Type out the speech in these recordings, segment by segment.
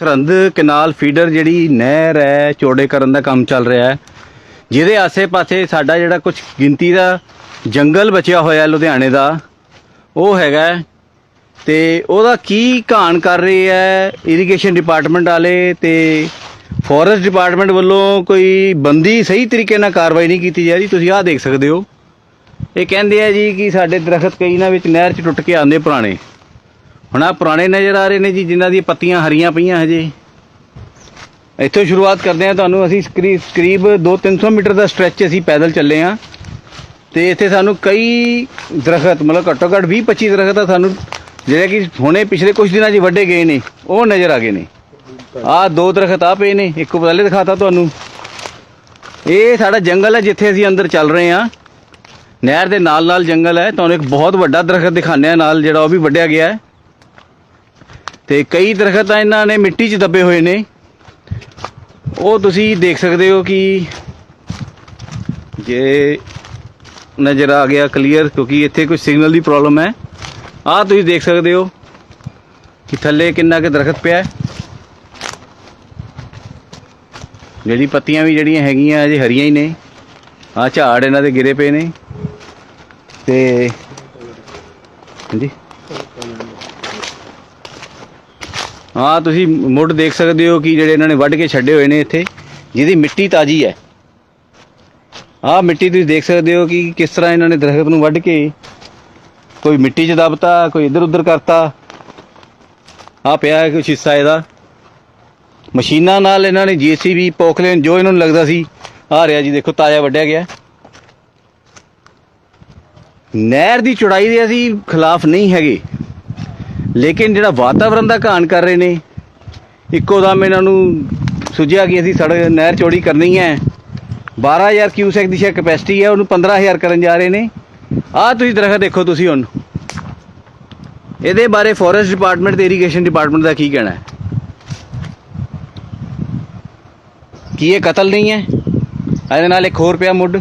ਸਰਹੰਦ ਕਨਾਲ feeder ਜਿਹੜੀ ਨਹਿਰ ਹੈ ਚੌੜੇ ਕਰਨ ਦਾ ਕੰਮ ਚੱਲ ਰਿਹਾ ਹੈ। ਜਿਹਦੇ ਆਸੇ-ਪਾਸੇ ਸਾਡਾ ਜਿਹੜਾ ਕੁਝ ਗਿਣਤੀ ਦਾ ਜੰਗਲ ਬਚਿਆ ਹੋਇਆ ਲੁਧਿਆਣੇ ਦਾ, ਉਹ ਹੈਗਾ ਹੈ। ਤੇ ਉਹਦਾ ਕੀ ਘਾਣ ਕਰ ਰਹੀ ਹੈ ਇਰੀਗੇਸ਼ਨ ਡਿਪਾਰਟਮੈਂਟ ਵਾਲੇ ਤੇ ਫੋਰੈਸਟ ਡਿਪਾਰਟਮੈਂਟ ਵੱਲੋਂ ਕੋਈ ਬੰਦੀ ਸਹੀ ਤਰੀਕੇ ਨਾਲ ਕਾਰਵਾਈ ਨਹੀਂ ਕੀਤੀ ਜਾ ਰਹੀ? ਤੁਸੀਂ ਆਹ ਦੇਖ ਸਕਦੇ ਹੋ। ਇਹ ਕਹਿੰਦੇ ਆ ਜੀ ਕਿ ਸਾਡੇ ਦਰਖਤ ਕਈ ਨਾ ਵਿੱਚ ਨਹਿਰ 'ਚ ਟੁੱਟ ਕੇ ਆਉਂਦੇ ਪੁਰਾਣੇ। ਹੁਣ ਆ ਪੁਰਾਣੇ ਨਜ਼ਰ ਆ ਰਹੇ ਨੇ ਜੀ, ਜਿਨ੍ਹਾਂ ਦੀਆਂ ਪੱਤੀਆਂ ਹਰੀਆਂ ਪਈਆਂ ਹਜੇ। ਇੱਥੋਂ ਸ਼ੁਰੂਆਤ ਕਰਦੇ ਹਾਂ ਤੁਹਾਨੂੰ, ਅਸੀਂ ਕਰੀਬ ਕਰੀਬ 2-300 ਮੀਟਰ ਦਾ ਸਟ੍ਰੈਚ ਅਸੀਂ ਪੈਦਲ ਚੱਲੇ ਹਾਂ। ਤੇ ਇੱਥੇ ਸਾਨੂੰ ਕਈ ਦਰਖਤ, ਮਤਲਬ ਘੱਟੋ ਘੱਟ 20-25 ਦਰਖਤ ਆ ਸਾਨੂੰ, ਜਿਹੜੇ ਕਿ ਹੁਣੇ ਪਿਛਲੇ ਕੁਝ ਦਿਨਾਂ 'ਚ ਵੱਡੇ ਗਏ ਨੇ, ਉਹ ਨਜ਼ਰ ਆ ਗਏ ਨੇ। ਆਹ ਦੋ ਦਰਖਤ ਆ ਪਏ ਨੇ, ਇੱਕ ਪਹਿਲੇ ਦਿਖਾਤਾ ਤੁਹਾਨੂੰ। ਇਹ ਸਾਡਾ ਜੰਗਲ ਹੈ ਜਿੱਥੇ ਅਸੀਂ ਅੰਦਰ ਚੱਲ ਰਹੇ ਹਾਂ। ਨਹਿਰ ਦੇ ਨਾਲ ਨਾਲ ਜੰਗਲ ਹੈ, ਤੁਹਾਨੂੰ ਇੱਕ ਬਹੁਤ ਵੱਡਾ ਦਰਖਤ ਦਿਖਾਉਂਦੇ ਆ ਨਾਲ, ਜਿਹੜਾ ਉਹ ਵੀ ਵੱਢਿਆ ਗਿਆ ਹੈ। ਤੇ ਕਈ ਦਰਖਤ ਆ ਇਹਨਾਂ ਨੇ ਮਿੱਟੀ 'ਚ ਦੱਬੇ ਹੋਏ ਨੇ। ਉਹ ਤੁਸੀਂ ਦੇਖ ਸਕਦੇ ਹੋ ਕਿ ਜੇ ਨਜ਼ਰ ਆ ਗਿਆ ਕਲੀਅਰ ਕਿਉਂਕਿ ਇੱਥੇ ਕੋਈ ਸਿਗਨਲ ਦੀ ਪ੍ਰੋਬਲਮ ਹੈ। ਆਹ ਤੁਸੀਂ ਦੇਖ ਸਕਦੇ ਹੋ ਕਿ ਥੱਲੇ ਕਿੰਨਾ ਕੁ ਦਰਖਤ ਪਿਆ ਜਿਹੜੀ ਪੱਤੀਆਂ ਵੀ ਜਿਹੜੀਆਂ ਹੈਗੀਆਂ ਅਜੇ ਹਰੀਆਂ ਹੀ ਨੇ। ਆਹ ਝਾੜ ਇਹਨਾਂ ਦੇ ਗਿਰੇ ਪਏ ਨੇ। ਤੇ ਹਾਂਜੀ। ਹਾਂ, ਤੁਸੀਂ ਮੁੱਢ ਦੇਖ ਸਕਦੇ ਹੋ ਕਿ ਜਿਹੜੇ ਇਹਨਾਂ ਨੇ ਵੱਢ ਕੇ ਛੱਡੇ ਹੋਏ ਨੇ ਇੱਥੇ, ਜਿਹਦੀ ਮਿੱਟੀ ਤਾਜੀ ਹੈ। ਆਹ ਮਿੱਟੀ ਤੁਸੀਂ ਦੇਖ ਸਕਦੇ ਹੋ ਕਿ ਕਿਸ ਤਰ੍ਹਾਂ ਇਹਨਾਂ ਨੇ ਦਰਖਤ ਨੂੰ ਵੱਢ ਕੇ ਕੋਈ ਮਿੱਟੀ 'ਚ ਦਬਤਾ, ਕੋਈ ਇੱਧਰ ਉੱਧਰ ਕਰਤਾ। ਆਹ ਪਿਆ ਹੈ ਕੁਛ ਹਿੱਸਾ ਇਹਦਾ। ਮਸ਼ੀਨਾਂ ਨਾਲ ਇਹਨਾਂ ਨੇ ਜੀਸੀਬੀ ਪੋਖਲੇਨ ਜੋ ਇਹਨਾਂ ਨੂੰ ਲੱਗਦਾ ਸੀ ਆ ਰਿਹਾ ਜੀ, ਦੇਖੋ ਤਾਜ਼ਾ ਵੱਢਿਆ ਗਿਆ। ਨਹਿਰ ਦੀ ਚੌੜਾਈ ਦੇ ਅਸੀਂ ਖਿਲਾਫ ਨਹੀਂ ਹੈਗੇ। ਲੇਕਿਨ ਜਿਹੜਾ ਵਾਤਾਵਰਣ ਦਾ ਘਾਣ ਕਰ ਰਹੇ ਨੇ, ਇੱਕੋ ਦਮ ਇਹਨਾਂ ਨੂੰ ਸੁਝਿਆ ਕਿ ਅਸੀਂ ਸੜਕ, ਨਹਿਰ ਚੌੜੀ ਕਰਨੀ ਹੈ। 12000 ਕਿਊਸੈਕ ਦੀ ਸ਼ਾਇਦ ਕਪੈਸਿਟੀ ਹੈ, ਉਹਨੂੰ 15000 ਕਰਨ ਜਾ ਰਹੇ ਨੇ। ਆਹ ਤੁਸੀਂ ਦਰਖਤ ਦੇਖੋ ਤੁਸੀਂ ਹੁਣ। ਇਹਦੇ ਬਾਰੇ ਫੋਰੈਸਟ ਡਿਪਾਰਟਮੈਂਟ ਤੇ ਇਰੀਗੇਸ਼ਨ ਡਿਪਾਰਟਮੈਂਟ ਦਾ ਕੀ ਕਹਿਣਾ ਹੈ? ਕੀ ਇਹ ਕਤਲ ਨਹੀਂ ਹੈ? ਇਹਦੇ ਨਾਲ ਇੱਕ ਹੋਰ ਪਿਆ ਮੁੱਢ।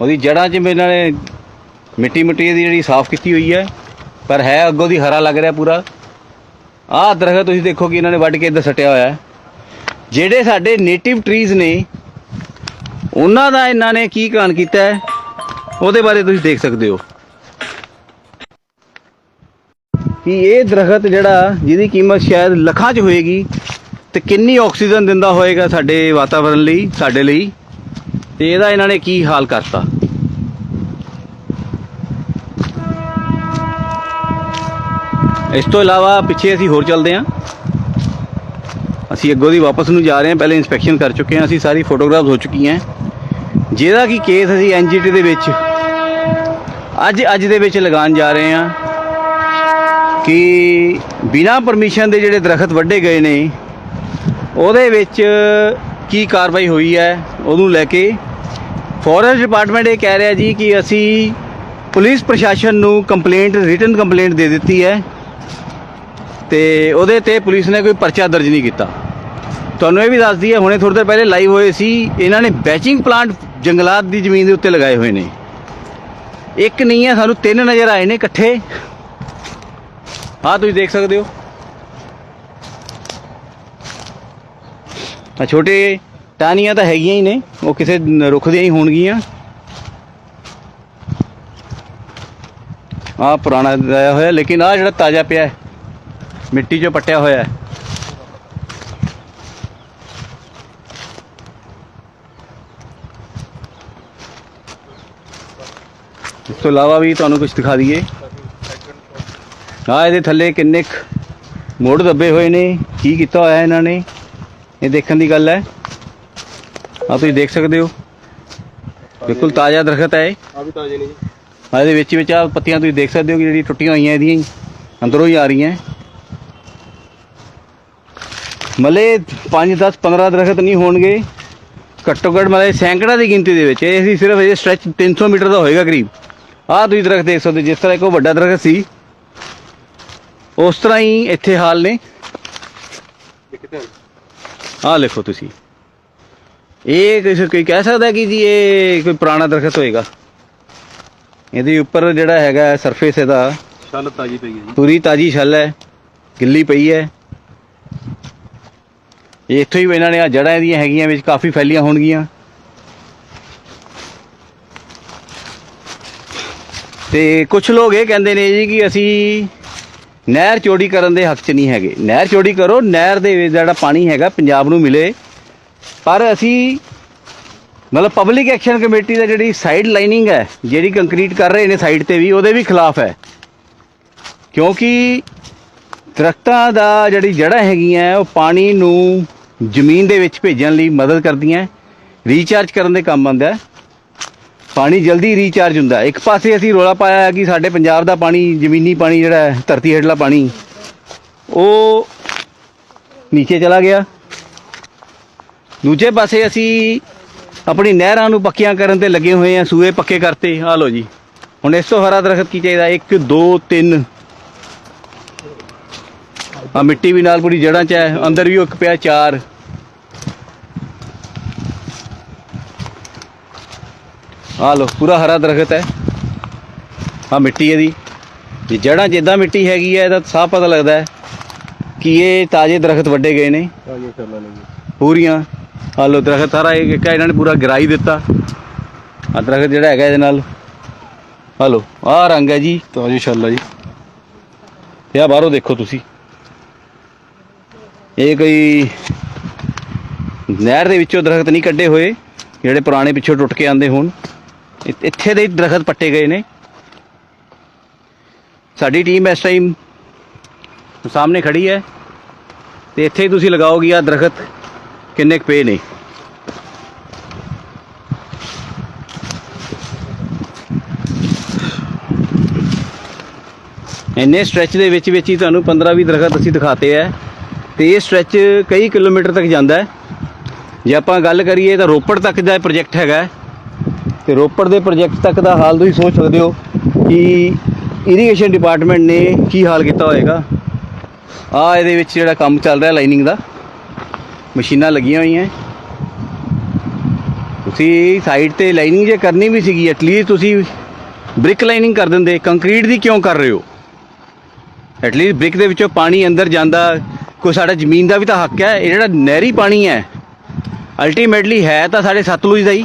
ਉਹਦੀ ਜੜ੍ਹਾਂ 'ਚ ਮੇਰੇ ਨਾਲ ਮਿੱਟੀ ਮਿੱਟੀ ਦੀ ਜਿਹੜੀ ਸਾਫ਼ ਕੀਤੀ ਹੋਈ ਹੈ। ਪਰ ਹੈ ਅੱਗੋਂ ਦੀ ਹਰਾ ਲੱਗ ਰਿਹਾ ਪੂਰਾ। ਆਹ ਦਰਖਤ ਤੁਸੀਂ ਦੇਖੋ ਕਿ ਇਹਨਾਂ ਨੇ ਵੱਢ ਕੇ ਇੱਧਰ ਸਟਿਆ ਹੋਇਆ ਹੈ। ਜਿਹੜੇ ਸਾਡੇ ਨੇਟਿਵ ਟਰੀਜ਼ ਨੇ, ਉਹਨਾਂ ਦਾ ਇਹਨਾਂ ਨੇ ਕੀ ਕਾਣ ਕੀਤਾ ਹੈ, ਉਹਦੇ ਬਾਰੇ ਤੁਸੀਂ ਦੇਖ ਸਕਦੇ ਹੋ। ਕਿ ਇਹ ਦਰਖਤ ਜਿਹੜਾ, ਜਿਹਦੀ ਕੀਮਤ ਸ਼ਾਇਦ ਲੱਖਾਂ 'ਚ ਹੋਏਗੀ, ਤੇ ਕਿੰਨੀ ਆਕਸੀਜਨ ਦਿੰਦਾ ਹੋਏਗਾ ਸਾਡੇ ਵਾਤਾਵਰਣ ਲਈ, ਸਾਡੇ ਲਈ, ਤੇ ਇਹਦਾ ਇਹਨਾਂ ਨੇ ਕੀ ਹਾਲ ਕਰਤਾ। ਇਸ ਤੋਂ ਇਲਾਵਾ ਪਿੱਛੇ ਅਸੀਂ ਹੋਰ ਚੱਲਦੇ ਹਾਂ। ਅਸੀਂ ਅੱਗੋਂ ਦੀ ਵਾਪਸ ਨੂੰ ਜਾ ਰਹੇ ਹਾਂ। ਪਹਿਲੇ ਇਨਸਪੈਕਸ਼ਨ ਕਰ ਚੁੱਕੇ ਹਾਂ। ਅਸੀਂ ਸਾਰੀ ਫੋਟੋਗ੍ਰਾਫਸ ਹੋ ਚੁੱਕੀਆਂ ਜਿਹਦਾ ਕਿ ਕੇਸ ਅਸੀਂ ਐਨਜੀਟੀ ਦੇ ਵਿੱਚ ਅੱਜ ਅੱਜ ਦੇ ਵਿੱਚ ਲਗਾਉਣ ਜਾ ਰਹੇ ਹਾਂ ਕਿ ਬਿਨਾਂ ਪਰਮਿਸ਼ਨ ਦੇ ਜਿਹੜੇ ਦਰਖਤ ਵੱਢੇ ਗਏ ਨੇ, ਉਹਦੇ ਵਿੱਚ ਕੀ ਕਾਰਵਾਈ ਹੋਈ ਹੈ, ਉਹਨੂੰ ਲੈ ਕੇ ਫੋਰੈਸਟ ਡਿਪਾਰਟਮੈਂਟ ਇਹ ਕਹਿ ਰਿਹਾ ਜੀ ਕਿ ਅਸੀਂ ਪੁਲਿਸ ਪ੍ਰਸ਼ਾਸਨ ਨੂੰ ਕੰਪਲੇਂਟ ਰਿਟਨ ਕੰਪਲੇਂਟ ਦੇ ਦਿੱਤੀ ਹੈ। ਤੇ ਉਹਦੇ ਤੇ ਪੁਲਿਸ ਨੇ ਕੋਈ ਪਰਚਾ ਦਰਜ ਨਹੀਂ ਕੀਤਾ। ਤੁਹਾਨੂੰ ਇਹ ਵੀ ਦੱਸ ਦਈਏ ਹੁਣੇ ਥੋੜੀ ਦੇਰ ਪਹਿਲੇ ਲਾਈਵ ਹੋਏ ਸੀ, ਇਹਨਾਂ ਨੇ ਬੈਚਿੰਗ ਪਲਾਂਟ ਜੰਗਲਾਤ ਦੀ ਜ਼ਮੀਨ ਦੇ ਉੱਤੇ ਲਗਾਏ ਹੋਏ ਨੇ। ਇੱਕ ਨਹੀਂ ਹੈ, ਸਾਨੂੰ ਤਿੰਨ ਨਜ਼ਰ ਆਏ ਨੇ ਇਕੱਠੇ। ਆਹ ਤੁਸੀਂ ਦੇਖ ਸਕਦੇ ਹੋ। ਆ ਛੋਟੇ ਟਾਹਣੀਆਂ ਤਾਂ ਹੈਗੀਆਂ ਹੀ ਨੇ, ਉਹ ਕਿਸੇ ਰੁੱਖ ਦੀਆਂ ਹੀ ਹੋਣਗੀਆਂ। ਆ ਪੁਰਾਣਾ ਆਇਆ ਹੋਇਆ, ਲੇਕਿਨ ਆ ਜਿਹੜਾ ਤਾਜ਼ਾ ਪਿਆ ਹੈ ਮਿੱਟੀ 'ਚੋਂ ਪੱਟਿਆ ਹੋਇਆ ਹੈ। ਇਸ ਤੋਂ ਇਲਾਵਾ ਵੀ ਤੁਹਾਨੂੰ ਕੁਝ ਦਿਖਾ ਦਈਏ। ਆ ਇਹਦੇ ਥੱਲੇ ਕਿੰਨੇ ਕੁ ਮੋੜ ਦੱਬੇ ਹੋਏ ਨੇ ਕੀ ਕੀਤਾ ਹੋਇਆ ਇਹਨਾਂ ਨੇ ਇਹ ਦੇਖਣ ਦੀ ਗੱਲ ਹੈ। ਆ ਤੁਸੀਂ ਦੇਖ ਸਕਦੇ ਹੋ। ਬਿਲਕੁਲ ਤਾਜ਼ਾ ਦਰਖਤ ਹੈ ਆ ਵੀ ਤਾਜ਼ੇ ਨੇ ਜੀ। ਆ ਇਹਦੇ ਵਿੱਚ ਵਿੱਚ ਆ ਪੱਤੀਆਂ ਤੁਸੀਂ ਦੇਖ ਸਕਦੇ ਹੋ ਕਿ ਜਿਹੜੀ ਟੁੱਟੀਆਂ ਹੋਈਆਂ ਇਹਦੀਆਂ ਹੀ ਅੰਦਰੋਂ ਹੀ ਆ ਰਹੀਆਂ। ਮਲੇ 5 10 15 ਦਰਖਤ ਨਹੀਂ ਹੋਣਗੇ। ਘੱਟੋ ਘੱਟ ਮਲੇ ਸੈਂਕੜਾ ਦੀ ਗਿਣਤੀ ਦੇ ਵਿੱਚ ਇਹ ਅਸੀਂ ਸਿਰਫ ਇਹ ਸਟ੍ਰੈਚ 300 ਮੀਟਰ ਦਾ ਹੋਏਗਾ ਕਰੀਬ। ਆਹ ਤੁਸੀਂ ਦਰਖਤ ਦੇਖ ਸਕਦੇ ਜਿਸ ਤਰ੍ਹਾਂ ਇੱਕ ਉਹ ਵੱਡਾ ਦਰਖਤ ਸੀ। ਉਸ ਤਰ੍ਹਾਂ ਹੀ ਇੱਥੇ ਹਾਲ ਨੇ। ਆਹ ਲਿਖੋ ਤੁਸੀਂ। ਇਹ ਕਿਸੇ ਕੋਈ ਕਹਿ ਸਕਦਾ ਕਿ ਜੀ ਇਹ ਕੋਈ ਪੁਰਾਣਾ ਦਰਖਤ ਹੋਏਗਾ? ਇਹਦੇ ਉੱਪਰ ਜਿਹੜਾ ਹੈਗਾ ਸਰਫੇਸ ਇਹਦਾ। ਛੱਲ ਤਾਜ਼ੀ ਪਈ ਹੈ ਜੀ। ਪੂਰੀ ਤਾਜੀ ਛੱਲ ਹੈ ਗਿੱਲੀ ਪਈ ਹੈ। ਇਹ ਇੱਥੋਂ ਹੀ ਇਹਨਾਂ ਨੇ ਆ ਜੜ੍ਹਾਂ ਇਹਦੀਆਂ ਹੈਗੀਆਂ ਵਿੱਚ ਕਾਫੀ ਫੈਲੀਆਂ ਹੋਣਗੀਆਂ। ਤੇ ਕੁਝ ਲੋਕ ਇਹ ਕਹਿੰਦੇ ਨੇ ਜੀ ਕਿ ਅਸੀਂ ਨਹਿਰ ਚੋੜੀ ਕਰਨ ਦੇ ਹੱਕ 'ਚ ਨਹੀਂ ਹੈਗੇ। ਨਹਿਰ ਚੋੜੀ ਕਰੋ, ਨਹਿਰ ਦੇ ਵਿੱਚ ਜਿਹੜਾ ਪਾਣੀ ਹੈਗਾ ਪੰਜਾਬ ਨੂੰ ਮਿਲੇ। ਪਰ ਅਸੀਂ ਮਤਲਬ ਪਬਲਿਕ ਐਕਸ਼ਨ ਕਮੇਟੀ ਦਾ ਜਿਹੜੀ ਸਾਈਡ ਲਾਈਨਿੰਗ ਹੈ, ਜਿਹੜੀ ਕੰਕਰੀਟ ਕਰ ਰਹੇ ਨੇ ਸਾਈਡ ਤੇ ਵੀ, ਉਹਦੇ ਵੀ ਖਿਲਾਫ ਹੈ। ਕਿਉਂਕਿ ਦਰਖਤਾਂ ਦਾ ਜਿਹੜੀ ਜੜ੍ਹਾਂ ਹੈਗੀਆਂ, ਉਹ ਪਾਣੀ ਨੂੰ ਜ਼ਮੀਨ ਦੇ ਵਿੱਚ ਭੇਜਣ ਲਈ ਮਦਦ ਕਰਦੀਆਂ ਰੀਚਾਰਜ ਕਰਨ ਦੇ ਕੰਮ ਆਉਂਦਾ ਪਾਣੀ ਜਲਦੀ ਰੀਚਾਰਜ ਹੁੰਦਾ ਇੱਕ ਪਾਸੇ ਅਸੀਂ ਰੋਲਾ ਪਾਇਆ ਹੈ ਕਿ ਸਾਡੇ ਪੰਜਾਬ ਦਾ ਪਾਣੀ, ਜ਼ਮੀਨੀ ਪਾਣੀ ਜਿਹੜਾ ਹੈ, ਧਰਤੀ ਹੇਠਲਾ ਪਾਣੀ, ਉਹ ਨੀਚੇ ਚਲਾ ਗਿਆ। ਦੂਜੇ ਪਾਸੇ ਅਸੀਂ ਆਪਣੀ ਨਹਿਰਾਂ ਨੂੰ ਪੱਕੀਆਂ ਕਰਨ ਤੇ ਲੱਗੇ ਹੋਏ ਆ ਸੂਏ ਪੱਕੇ ਕਰਤੇ। ਆ ਲੋ ਜੀ। ਹੁਣ ਇਸ ਤੋਂ ਹਰਾ ਦਰਖਤ ਕੀ ਚਾਹੀਦਾ? 1 2 3 ਆ ਮਿੱਟੀ ਵੀ ਨਾਲ ਪੂਰੀ ਜੜਾਂ ਚ ਹੈ ਅੰਦਰ ਵੀ ਉਹ ਇੱਕ ਪਿਆ ਚਾਰ। ਆ ਲੋ ਪੂਰਾ ਹਰਾ ਦਰਖਤ ਹੈ। ਆ ਮਿੱਟੀ ਇਹਦੀ। ਜੇ ਜੜਾਂ ਜਿੱਦਾਂ ਮਿੱਟੀ ਹੈਗੀ ਹੈ ਇਹਦਾ ਸਾਫ਼ ਪਤਾ ਲੱਗਦਾ ਹੈ ਕਿ ਇਹ ਤਾਜ਼ੇ ਦਰਖਤ ਵੱਡੇ ਗਏ ਨੇ। ਜੀ ਜੀ। ਪੂਰੀਆਂ। ਆ ਲੋ ਦਰਖਤ ਸਾਰਾ ਇੱਕ ਇੱਕ ਇਹਨਾਂ ਨੇ ਪੂਰਾ ਗਿਰਾਈ ਦਿੱਤਾ। ਆ ਦਰਖਤ ਜਿਹੜਾ ਹੈਗਾ ਇਹਦੇ ਨਾਲ। ਆ ਲੋ ਆ ਰੰਗ ਹੈ ਜੀ। ਤਾਜੀ ਛੱਲਾ ਜੀ। ਇਹ ਬਾਹਰੋਂ ਦੇਖੋ ਤੁਸੀਂ। ਇਹ ਕੋਈ ਨਹਿਰ ਦੇ ਵਿੱਚੋਂ ਦਰਖਤ ਨਹੀਂ ਕੱਢੇ ਹੋਏ, ਜਿਹੜੇ ਪੁਰਾਣੇ ਪਿੱਛੋਂ ਟੁੱਟ ਕੇ ਆਂਦੇ ਹੋਣ। ਇੱਥੇ ਦੇ ਹੀ ਦਰਖਤ ਪੱਟੇ ਗਏ ਨੇ। ਸਾਡੀ ਟੀਮ ਇਸ ਟਾਈਮ ਸਾਹਮਣੇ ਖੜੀ ਹੈ ਤੇ ਇੱਥੇ ਹੀ ਤੁਸੀਂ ਲਗਾਓਗੇ ਆ ਦਰਖਤ ਕਿੰਨੇ ਕੁ ਪਏ ਨੇ। ਇੰਨੇ ਸਟ੍ਰੈਚ ਦੇ ਵਿੱਚ ਵਿੱਚ ਹੀ ਤੁਹਾਨੂੰ 15-20 ਦਰਖਤ ਅਸੀਂ ਦਿਖਾਤੇ ਹੈ। ਤੇ ਇਹ ਸਟ੍ਰੈਚ ਕਈ ਕਿਲੋਮੀਟਰ ਤੱਕ ਜਾਂਦਾ ਹੈ। ਜੇ ਆਪਾਂ ਗੱਲ ਕਰੀਏ ਤਾਂ ਰੋਪੜ ਤੱਕ ਦਾ ਪ੍ਰੋਜੈਕਟ ਹੈਗਾ ਹੈ। ਤੇ ਰੋਪੜ ਦੇ ਪ੍ਰੋਜੈਕਟ ਤੱਕ ਦਾ ਹਾਲ ਤੁਸੀਂ ਸੋਚ ਸਕਦੇ ਹੋ ਕਿ ਇਰੀਗੇਸ਼ਨ ਡਿਪਾਰਟਮੈਂਟ ਨੇ ਕੀ ਹਾਲ ਕੀਤਾ ਹੋਏਗਾ। ਆ ਇਹਦੇ ਵਿੱਚ ਜਿਹੜਾ ਕੰਮ ਚੱਲ ਰਿਹਾ ਲਾਈਨਿੰਗ ਦਾ, ਮਸ਼ੀਨਾਂ ਲੱਗੀਆਂ ਹੋਈਆਂ ਤੁਸੀਂ ਸਾਈਡ ਤੇ ਲਾਈਨਿੰਗ ਜੇ ਕਰਨੀ ਵੀ ਸੀਗੀ ਐਟਲੀਸਟ ਤੁਸੀਂ ਬ੍ਰਿਕ ਲਾਈਨਿੰਗ ਕਰ ਦਿੰਦੇ। ਕੰਕਰੀਟ ਦੀ ਕਿਉਂ ਕਰ ਰਹੇ ਹੋ? ਐਟਲੀਸਟ ਬ੍ਰਿਕ ਦੇ ਵਿੱਚੋਂ ਪਾਣੀ ਅੰਦਰ ਜਾਂਦਾ ਕੋਈ ਸਾਡਾ ਜ਼ਮੀਨ ਦਾ ਵੀ ਤਾਂ ਹੱਕ ਹੈ, ਇਹ ਜਿਹੜਾ ਨਹਿਰੀ ਪਾਣੀ ਹੈ ਅਲਟੀਮੇਟਲੀ ਹੈ ਤਾਂ ਸਾਡੇ ਸਤਲੁਜ ਦਾ ਹੀ।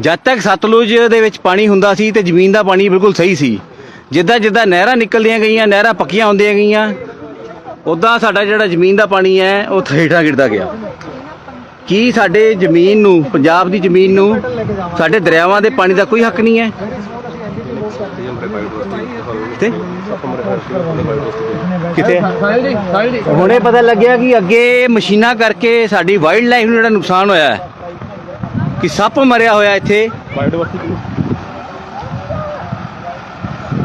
ਜਦ ਤੱਕ ਸਤਲੁਜ ਦੇ ਵਿੱਚ ਪਾਣੀ ਹੁੰਦਾ ਸੀ ਤੇ ਜ਼ਮੀਨ ਦਾ ਪਾਣੀ ਬਿਲਕੁਲ ਸਹੀ ਸੀ। ਜਿੱਦਾਂ ਜਿੱਦਾਂ ਨਹਿਰਾਂ ਨਿਕਲਦੀਆਂ ਗਈਆਂ, ਨਹਿਰਾਂ ਪੱਕੀਆਂ ਹੁੰਦੀਆਂ ਗਈਆਂ ਉਦਾਂ ਸਾਡਾ ਜਿਹੜਾ ਜ਼ਮੀਨ ਦਾ ਪਾਣੀ ਹੈ, ਉਹ ਥੇਠਾਂ ਗਿਰਦਾ ਗਿਆ। ਕੀ ਸਾਡੇ ਜ਼ਮੀਨ ਨੂੰ, ਪੰਜਾਬ ਦੀ ਜ਼ਮੀਨ ਨੂੰ, ਸਾਡੇ ਦਰਿਆਵਾਂ ਦੇ ਪਾਣੀ ਦਾ ਕੋਈ ਹੱਕ ਨਹੀਂ ਹੈ? ਤੇ ਕਿਤੇ ਹੁਣੇ ਪਤਾ ਲੱਗਿਆ ਕਿ ਅੱਗੇ ਮਸ਼ੀਨਾਂ ਕਰਕੇ ਸਾਡੀ ਵਾਈਲਡ ਲਾਈਫ ਨੂੰ ਜਿਹੜਾ ਨੁਕਸਾਨ ਹੋਇਆ ਹੈ, ਕਿ ਸੱਪ ਮਰਿਆ ਹੋਇਆ ਇੱਥੇ। ਬਾਇਓਡਾਇਵਰਸਿਟੀ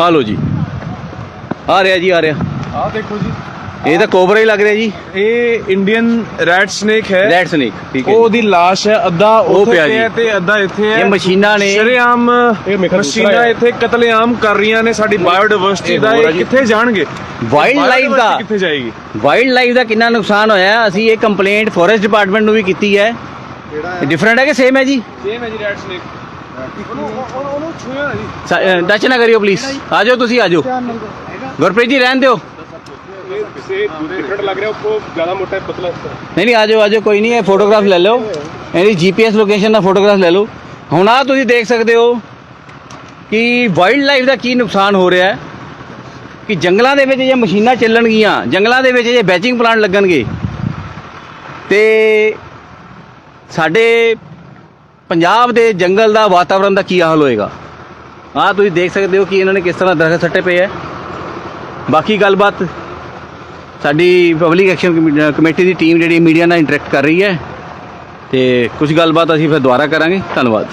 ਆ ਲੋ ਜੀ। ਆ ਰਿਹਾ ਜੀ, ਆ ਰਿਹਾ। ਆ ਦੇਖੋ ਜੀ। ਇਹ ਤਾਂ ਕੋਬਰਾ ਹੀ ਲੱਗ ਰਿਹਾ ਜੀ। ਇਹ ਇੰਡੀਅਨ ਰੈਡ ਸਨੇਕ ਹੈ। ਰੈਡ ਸਨੇਕ ਠੀਕ ਹੈ ਉਹ। ਉਹਦੀ ਲਾਸ਼ ਹੈ ਅੱਧਾ ਉਹ ਉੱਥੇ ਪਿਆ ਜੀ। ਤੇ ਅੱਧਾ ਇੱਥੇ ਹੈ। ਇਹ ਮਸ਼ੀਨਾਂ ਨੇ- ਸ਼ਰੇਆਮ ਮਸ਼ੀਨਾਂ ਹੈ। ਇੱਥੇ ਕਤਲੇਆਮ ਕਰ ਰਹੀਆਂ ਨੇ ਸਾਡੀ ਬਾਇਓਡਾਇਵਰਸਿਟੀ ਦਾ। ਇਹ। ਕਿੱਥੇ ਜਾਣਗੇ? ਵਾਈਲਡ ਲਾਈਫ ਦਾ ਕਿੱਥੇ ਜਾਏਗੀ? ਵਾਈਲਡ ਲਾਈਫ ਦਾ ਕਿੰਨਾ ਨੁਕਸਾਨ ਹੋਇਆ? ਹੈ, ਅਸੀਂ ਇਹ ਕੰਪਲੇਂਟ ਫੋਰੈਸਟ ਡਿਪਾਰਟਮੈਂਟ ਨੂੰ ਵੀ ਕੀਤੀ ਹੈ। ਡਿਫਰੈਂਟ ਹੈ? ਕਿ ਸੇਮ ਹੈ ਜੀ? ਸੇਮ ਹੈ ਜੀ ਰੈਡ ਸਨੇਕ ਟੱਚ ਨਾ ਕਰਿਓ ਪਲੀਜ਼ ਆ ਜਾਓ ਤੁਸੀਂ ਆ ਜਾਓ। ਗੁਰਪ੍ਰੀਤ ਜੀ ਰਹਿਣ ਦਿਓ। ਇਹ ਕਿਸੇ ਡਿਫਰੈਂਟ ਲੱਗ ਰਿਹਾ, ਉਹ ਜ਼ਿਆਦਾ ਮੋਟਾ ਹੈ, ਪਤਲਾ ਨਹੀਂ ਨਹੀਂ ਆ ਜਾਓ ਆ ਜਾਓ ਕੋਈ ਨਹੀਂ, ਇਹ ਫੋਟੋਗ੍ਰਾਫ ਲੈ ਲਓ। ਇਹਦੀ ਜੀਪੀਐਸ ਲੋਕੇਸ਼ਨ ਦਾ ਫੋਟੋਗ੍ਰਾਫ ਲੈ ਲਓ। ਹੁਣ ਆ ਤੁਸੀਂ ਦੇਖ ਸਕਦੇ ਹੋ ਕਿ ਵਾਈਲਡ ਲਾਈਫ ਦਾ ਕੀ ਨੁਕਸਾਨ ਹੋ ਰਿਹਾ ਹੈ, ਕਿ ਜੰਗਲਾਂ ਦੇ ਵਿੱਚ ਜੇ ਮਸ਼ੀਨਾਂ ਚੱਲਣਗੀਆਂ, ਜੰਗਲਾਂ ਦੇ ਵਿੱਚ ਜੇ ਬੈਚਿੰਗ ਪਲਾਂਟ ਲੱਗਣਗੇ, ਤੇ ਸਾਡੇ ਪੰਜਾਬ ਦੇ ਜੰਗਲ ਦਾ ਵਾਤਾਵਰਣ ਦਾ ਕੀ ਹਾਲ ਹੋਏਗਾ? ਆ ਤੁਸੀਂ ਦੇਖ ਸਕਦੇ ਹੋ ਕਿ ਇਹਨਾਂ ਨੇ ਕਿਸ ਤਰ੍ਹਾਂ ਦਰਖਤ ਸੱਟੇ ਪਏ ਹੈ। ਬਾਕੀ ਗੱਲਬਾਤ ਸਾਡੀ ਪਬਲਿਕ ਐਕਸ਼ਨ ਕਮੇਟੀ ਦੀ ਟੀਮ ਜਿਹੜੀ ਮੀਡੀਆ ਨਾਲ ਇੰਟਰੈਕਟ ਕਰ ਰਹੀ ਹੈ, ਤੇ ਕੁਝ ਗੱਲਬਾਤ ਅਸੀਂ ਫਿਰ ਦੁਬਾਰਾ ਕਰਾਂਗੇ। ਧੰਨਵਾਦ।